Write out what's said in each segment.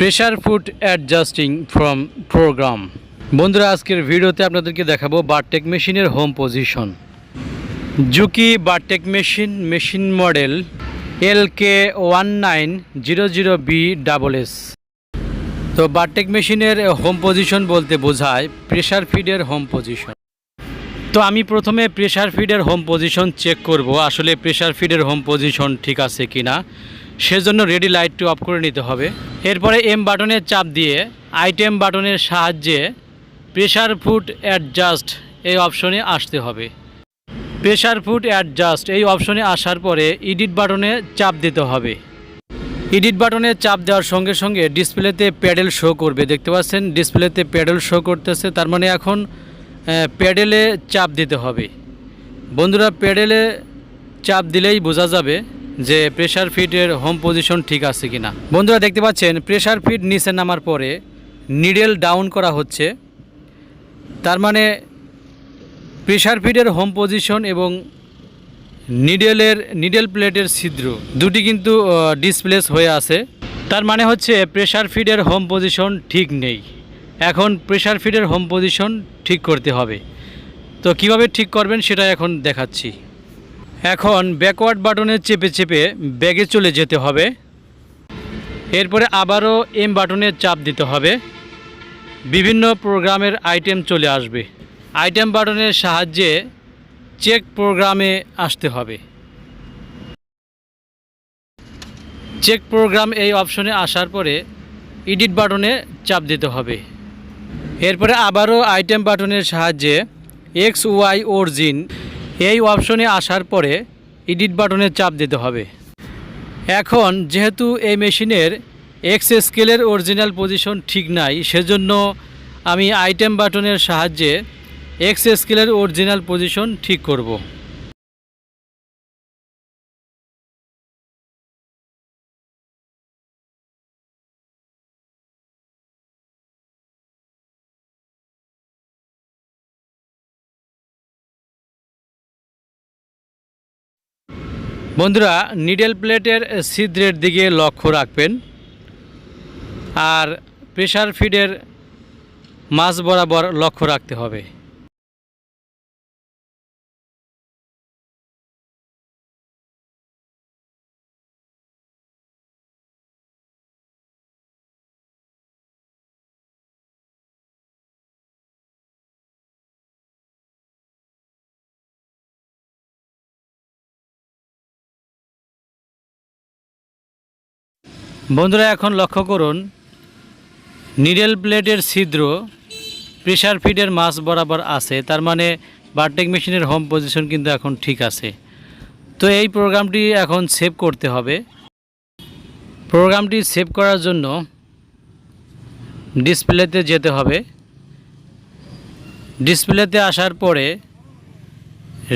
Pressure food adjusting from program বন্ধুরা, আজকের ভিডিওতে আপনাদেরকে দেখাবো বারটেক মেশিনের home position Juki bartack machine machine model L K one nine zero zero B double S তো bartack মেশিনের হোম পজিশন বলতে বোঝায় প্রেশার ফিডের হোম পজিশন তো আমি প্রথমে প্রেশার ফিডের হোম পজিশন চেক করব, আসলে প্রেশার ফিডের হোম পজিশন ঠিক আছে কি না সেজন্য রেডি লাইটটি অফ করে নিতে হবে। এরপরে এম বাটনের চাপ দিয়ে আইটেম বাটনের সাহায্যে প্রেশার ফুড অ্যাডজাস্ট এই অপশনে আসতে হবে। প্রেশার ফুড অ্যাডজাস্ট এই অপশনে আসার পরে এডিট বাটনে চাপ দিতে হবে। এডিট বাটনে চাপ দেওয়ার সঙ্গে সঙ্গে ডিসপ্লেতে প্যাডেল শো করবে, দেখতে পাচ্ছেন? ডিসপ্লেতে প্যাডেল শো করতেছে, তার মানে এখন প্যাডেলে চাপ দিতে হবে। বন্ধুরা প্যাডেলে চাপ দিলেই বোঝা যাবে যে প্রেশার ফিটের হোম পজিশন ঠিক আছে কি না বন্ধুরা দেখতে পাচ্ছেন প্রেশার ফিট নিচে নামার পরে নিডেল ডাউন করা হচ্ছে। তার মানে প্রেশার ফিটের হোম পজিশন এবং নিডেলের নিডেল প্লেটের ছিদ্র দুটি কিন্তু ডিসপ্লেস হয়ে আছে। তার মানে হচ্ছে প্রেশার ফিডের হোম পজিশন ঠিক নেই। এখন প্রেশার ফিডের হোম পজিশন ঠিক করতে হবে। তো কীভাবে ঠিক করবেন সেটা এখন দেখাচ্ছি। এখন ব্যাকওয়ার্ড বাটনে চেপে চেপে ব্যাগে চলে যেতে হবে। এরপরে আবারও এম বাটনে চাপ দিতে হবে। বিভিন্ন প্রোগ্রামের আইটেম চলে আসবে। আইটেম বাটনের সাহায্যে চেক প্রোগ্রামে আসতে হবে। চেক প্রোগ্রাম এই অপশনে আসার পরে এডিট বাটনে চাপ দিতে হবে। এরপরে আবারও আইটেম বাটনের সাহায্যে এক্স ওয়াই অরিজিন এই অপশনে আসার পরে এডিট বাটনে চাপ দিতে হবে। এখন যেহেতু এই মেশিনের এক্স স্কেলের অরিজিনাল পজিশন ঠিক নাই, সেজন্য আমি আইটেম বাটনের সাহায্যে এক্স স্কেলের অরিজিনাল পজিশন ঠিক করব। বন্ধুরা নিডেল প্লেটের ছিদ্রের দিকে লক্ষ্য রাখবেন। আর প্রেশার ফিডের মাছ বরাবর লক্ষ্য রাখতে হবে। বন্ধুরা, এখন লক্ষ্য করুন নিডেল প্লেটের ছিদ্র প্রেশার ফিডের মাছ বরাবর আছে, তার মানে বারটেক মেশিনের হোম পজিশন কিন্তু এখন ঠিক আছে। তো এই প্রোগ্রামটি এখন সেভ করতে হবে। প্রোগ্রামটি সেভ করার জন্য ডিসপ্লেতে যেতে হবে। ডিসপ্লেতে আসার পরে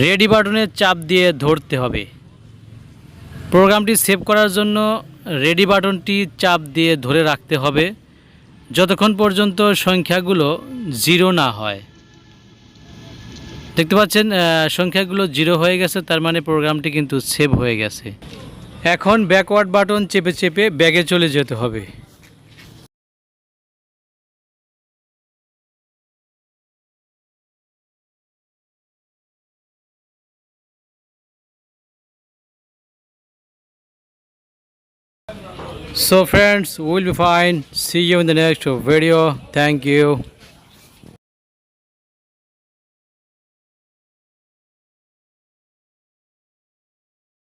রেডি বাটনে চাপ দিয়ে ধরতে হবে। প্রোগ্রামটি সেভ করার জন্য রেডি বাটনটি চাপ দিয়ে ধরে রাখতে হবে, যতক্ষণ পর্যন্ত সংখ্যাগুলো জিরো না হয়। দেখতে পাচ্ছেন সংখ্যাগুলো জিরো হয়ে গেছে, তার মানে প্রোগ্রামটি কিন্তু সেভ হয়ে গেছে। এখন ব্যাকওয়ার্ড বাটন চেপে চেপে ব্যাগে চলে যেতে হবে। So friends, we'll be fine. See you in the next video. Thank you.